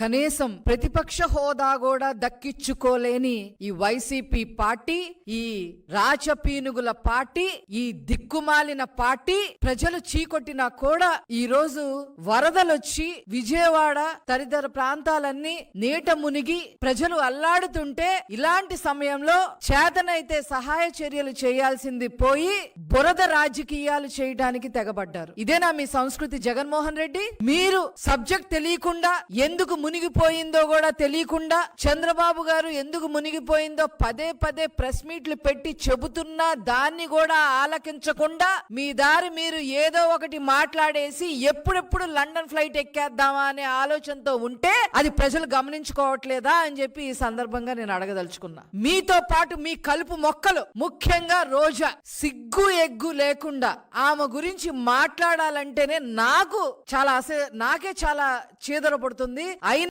కనీసం ప్రతిపక్ష హోదా కూడా దక్కించుకోలేని ఈ వైసీపీ పార్టీ ఈ రాచపీనుగుల పార్టీ ఈ దిక్కుమాలిన పార్టీ ప్రజలు చీకొట్టినా కూడా ఈ రోజు వరదలొచ్చి విజయవాడ తదితర ప్రాంతాలన్నీ నీట మునిగి ప్రజలు అల్లాడుతుంటే ఇలాంటి సమయంలో చేతనైతే సహాయ చర్యలు చేయాల్సింది పోయి బురద రాజకీయాలు చేయడానికి తెగబడ్డారు. ఇదేనా మీ సంస్కృతి జగన్మోహన్ రెడ్డి? మీరు సబ్జెక్ట్ తెలియకుండా ఎందుకు మునిగిపోయిందో కూడా తెలియకుండా చంద్రబాబు గారు ఎందుకు మునిగిపోయిందో పదే పదే ప్రెస్ మీట్లు పెట్టి చెబుతున్నా దాన్ని కూడా ఆలకించకుండా మీ దారి మీరు ఏదో ఒకటి మాట్లాడేసి ఎప్పుడెప్పుడు లండన్ ఫ్లైట్ ఎక్కేద్దామా అనే ఆలోచనతో ఉంటే అది ప్రజలు గమనించుకోవట్లేదా అని చెప్పి ఈ సందర్భంగా నేను అడగదలుచుకున్నా. మీతో పాటు మీ కలుపు మొక్కలు ముఖ్యంగా రోజా సిగ్గు ఎగ్గు లేకుండా ఆమె గురించి మాట్లాడాలంటేనే నాకు చాలా అస నాకే చాలా చీదర పడుతుంది.